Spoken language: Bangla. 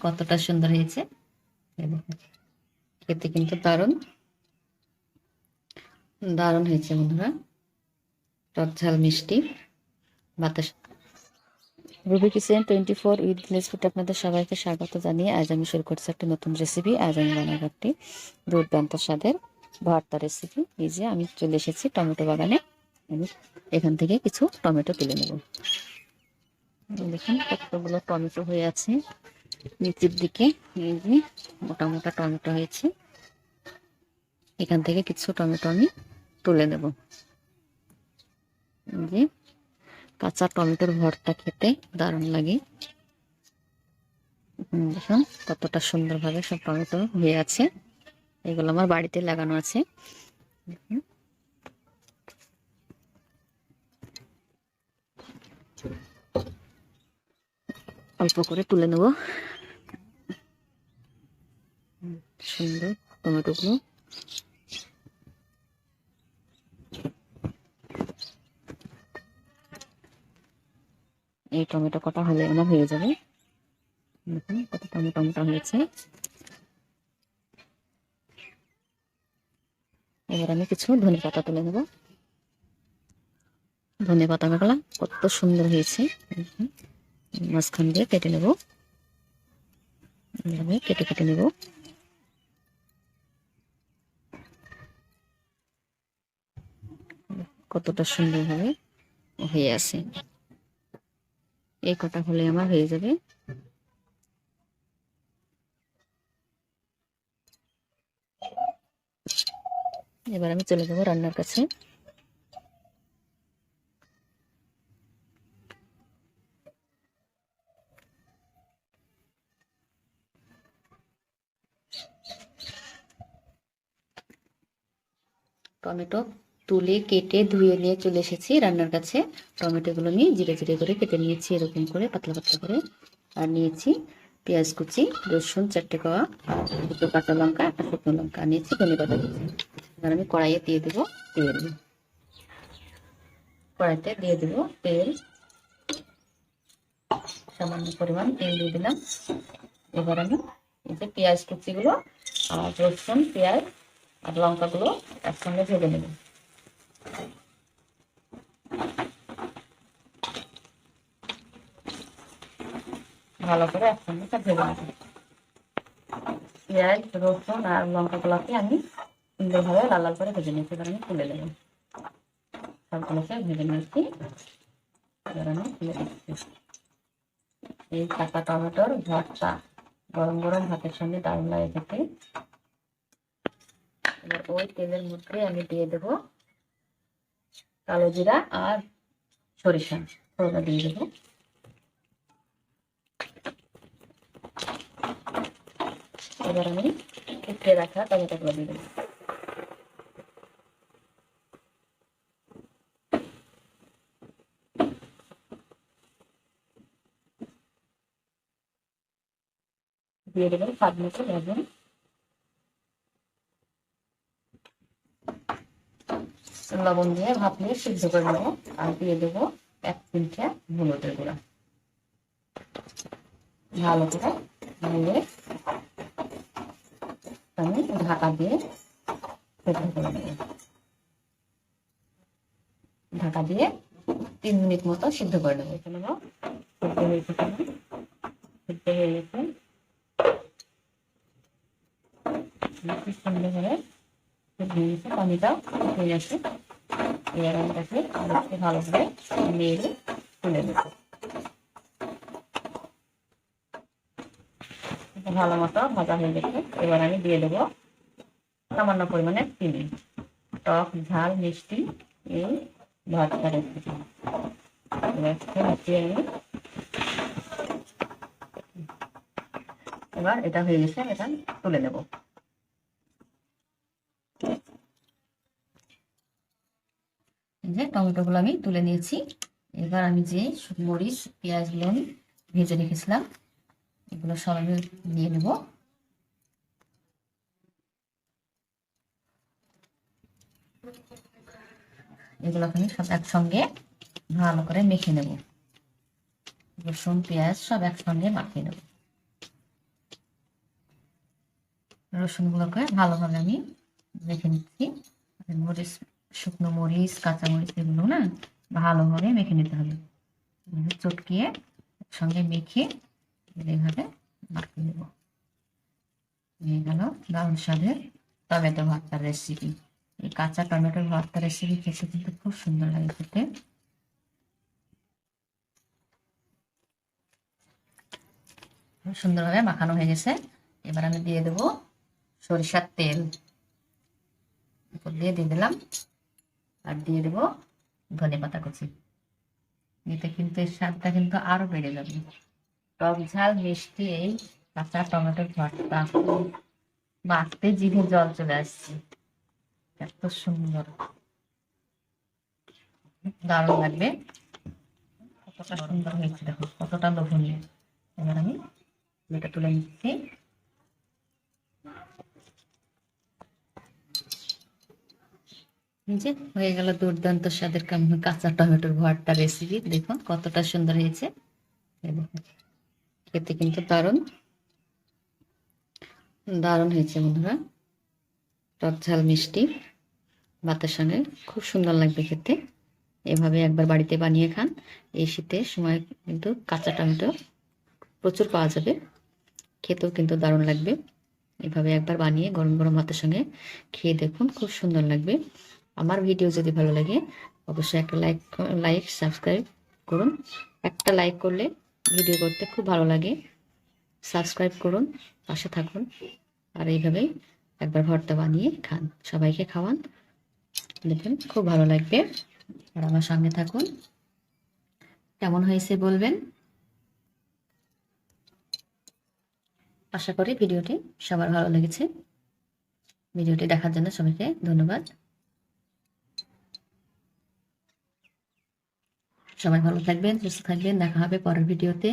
কতটা সুন্দর হয়েছে। খেতে কিন্তু দারুণ। দারুণ হয়েছে বন্ধুরা। টক ঝাল মিষ্টি। বাতাস। Ruby kitchen twenty four with লেসফুট আপনাদের সবাইকে স্বাগত জানিয়ে আজ আমি শুরু করছি একটি নতুন রেসিপি আজ আমি বানাবো একটি দুর্দান্ত স্বাদের ভর্তা রেসিপি এই যে আমি চলে এসেছি টমেটো বাগানে। আমি এখান থেকে কিছু টমেটো তুলে নেব। দেখুন কতগুলো টমেটো হয়ে আছে। নিচের দিকে এই যে মোটা মোটা টমেটো হয়েছে। এখান থেকে কিছু টমেটো আমি তুলে এই যে কাঁচা টমেটোর ভর্তা খেতে দারুণ লাগে। দেখুন কতটা সুন্দরভাবে সব টমেটো হয়ে আছে। এগুলো আমার বাড়িতে লাগানো আছে। দেখুন। অল্প করে তুলে নেব। সুন্দর টমেটোগুলো এই টমেটো কটা হলে আমার হয়ে যাবে। দেখুন কত টমেটো মোটা হয়েছে। এবার আমি কিছু ধনে পাতা তুলে নেব। ধনে পাতাগুলো কত সুন্দর হয়েছে। মাঝখান দিয়ে কেটে নেব। এইভাবে কেটে কেটে নেব। কতটা সুন্দরভাবে হয়ে আছে। এই কটা হলে আমার হয়ে যাবে। এবার আমি চলে যাব রান্নার কাছে। টমেটো তুলে কেটে ধুয়ে নিয়ে চলে এসেছি রান্নার কাছে। টমেটোগুলো নিয়ে জিরে জিরে করে কেটে নিয়েছি, এরকম করে, পাতলা পাতলা করে। আর নিয়েছি পেঁয়াজ কুচি, রসুন, চারটে কোয়া, দুটো কাঁচা লঙ্কা, একটা শুকনো লঙ্কা, নিয়েছি ধনে পাতা এবার আমি কড়াইয়ে দিয়ে দেবো তেল। কড়াইতে দিয়ে দেবো তেল। সামান্য পরিমাণ তেল দিয়ে দিলাম। এবার আমি এই যে পেঁয়াজ কুচিগুলো আর রসুন, পেঁয়াজ আর লঙ্কাগুলো একসঙ্গে ভেজে নেব। ভালো করে একসঙ্গে ভেজে নেব। পেঁয়াজ, রসুন আর লঙ্কাগুলোকে আমি সুন্দরভাবে লাল লাল করে ভেজে নিয়েছি, এবার আমি তুলে নেব। সবগুলোকে ভেজে নিয়েছি, এবার আমি তুলে দিচ্ছি এই কাঁচা টমেটোর ভর্তা গরম গরম ভাতের সঙ্গে দারুণ লাগে খেতে। এবার ওই তেলের মধ্যে আমি দিয়ে দেব কালো জিরা আর সরিষা। ফোড়না দিয়ে দেবো। এবার আমি কুটে রাখা টমেটোগুলো দিয়ে দেবো। দিয়ে দেবেন স্বাদ মতো লবণ। লবণ দিয়ে ভাপিয়ে সিদ্ধ করে নেব আর দিয়ে দেবো এক চিমচা হলুদের গুঁড়া। ভালো করে নিয়ে আমি ঢাকা দিয়ে সিদ্ধ করে নেব। ঢাকা দিয়ে তিন মিনিট মতো সিদ্ধ করে নেব। এখানে সিদ্ধ হয়েছে কেন সিদ্ধ হয়ে গেছে। সুন্দর করে পানিটাও হয়ে গেছে। এবার আমি তাকে আর একটু ভালো করে নেড়ে তুলে এটা ভালো মতো ভাজা হয়ে গেছে। এবার আমি দিয়ে দেবো সামান্য পরিমাণে চিনি। টক, ঝাল, মিষ্টি এই একটু মিশিয়ে আমি এবার এটা হয়ে গেছে, এটা তুলে নেব। যে টমেটোগুলো আমি তুলে নিয়েছি। এবার আমি যে মরিচ পেঁয়াজগুলো আমি ভেজে রেখেছিলাম, এগুলো সব আমি নিয়ে নেব। এগুলোকে আমি সব একসঙ্গে ভালো করে মেখে নেব। রসুন, পেঁয়াজ সব একসঙ্গে মাখিয়ে নেব। রসুনগুলোকে ভালোভাবে আমি মেখে নিচ্ছি। মরিচ শুকনো মরিচ, কাঁচা মরিচ এগুলো না ভালোভাবে মেখে নিতে হবে। চটকিয়ে সঙ্গে মেখে এইভাবে মাখিয়ে নেব। এই গেল দারুণ স্বাদের টমেটো ভর্তার রেসিপি এই কাঁচা টমেটোর ভর্তা রেসিপি খেতে কিন্তু খুব সুন্দর লাগে খেতে। সুন্দরভাবে মাখানো হয়ে গেছে। এবার আমি দিয়ে দেবো সরিষার তেল। উপর দিয়ে দিয়ে দিলাম আর দিয়ে দেবো ধনে পাতা কুচি। এতে কিন্তু এর স্বাদটা কিন্তু আরও বেড়ে যাবে। টক ঝাল, মিষ্টি, এই কাঁচা টমেটোর ভর্তা। মাখতে জিভে জল চলে আসছে। এত সুন্দর। দারুণ লাগবে। কতটা সুন্দর হয়েছে দেখো, কতটা লোভনীয়। এবার আমি এটা তুলে নিচ্ছি। যে হয়ে গেল দুর্দান্ত স্বাদের কাঁচা টমেটোর ভর্তা রেসিপি দেখুন কতটা সুন্দর হয়েছে। খেতে কিন্তু দারুণ। দারুণ হয়েছে বন্ধুরা। টক ঝাল মিষ্টি, ভাতের সঙ্গে খুব সুন্দর লাগবে খেতে। এভাবে একবার বাড়িতে বানিয়ে খান। এই শীতের সময় কিন্তু কাঁচা টমেটো প্রচুর পাওয়া যাবে। খেতেও কিন্তু দারুণ লাগবে। এভাবে একবার বানিয়ে গরম গরম ভাতের সঙ্গে খেয়ে দেখুন খুব সুন্দর লাগবে। আমার ভিডিও যদি ভালো লাগে, অবশ্যই একটা লাইক লাইক সাবস্ক্রাইব করুন। একটা লাইক করলে ভিডিও করতে খুব ভালো লাগে। সাবস্ক্রাইব করুন, পাশে থাকুন। আর এইভাবেই একবার ভর্তা বানিয়ে খান, সবাইকে খাওয়ান। দেখবেন খুব ভালো লাগবে। আর আমার সঙ্গে থাকুন। কেমন হয়েছে বলবেন? আশা করি ভিডিওটি সবার ভালো লেগেছে। ভিডিওটি দেখার জন্য সবাইকে ধন্যবাদ। সবাই ভালো থাকবেন সুস্থ থাকবেন দেখা হবে পরের ভিডিওতে।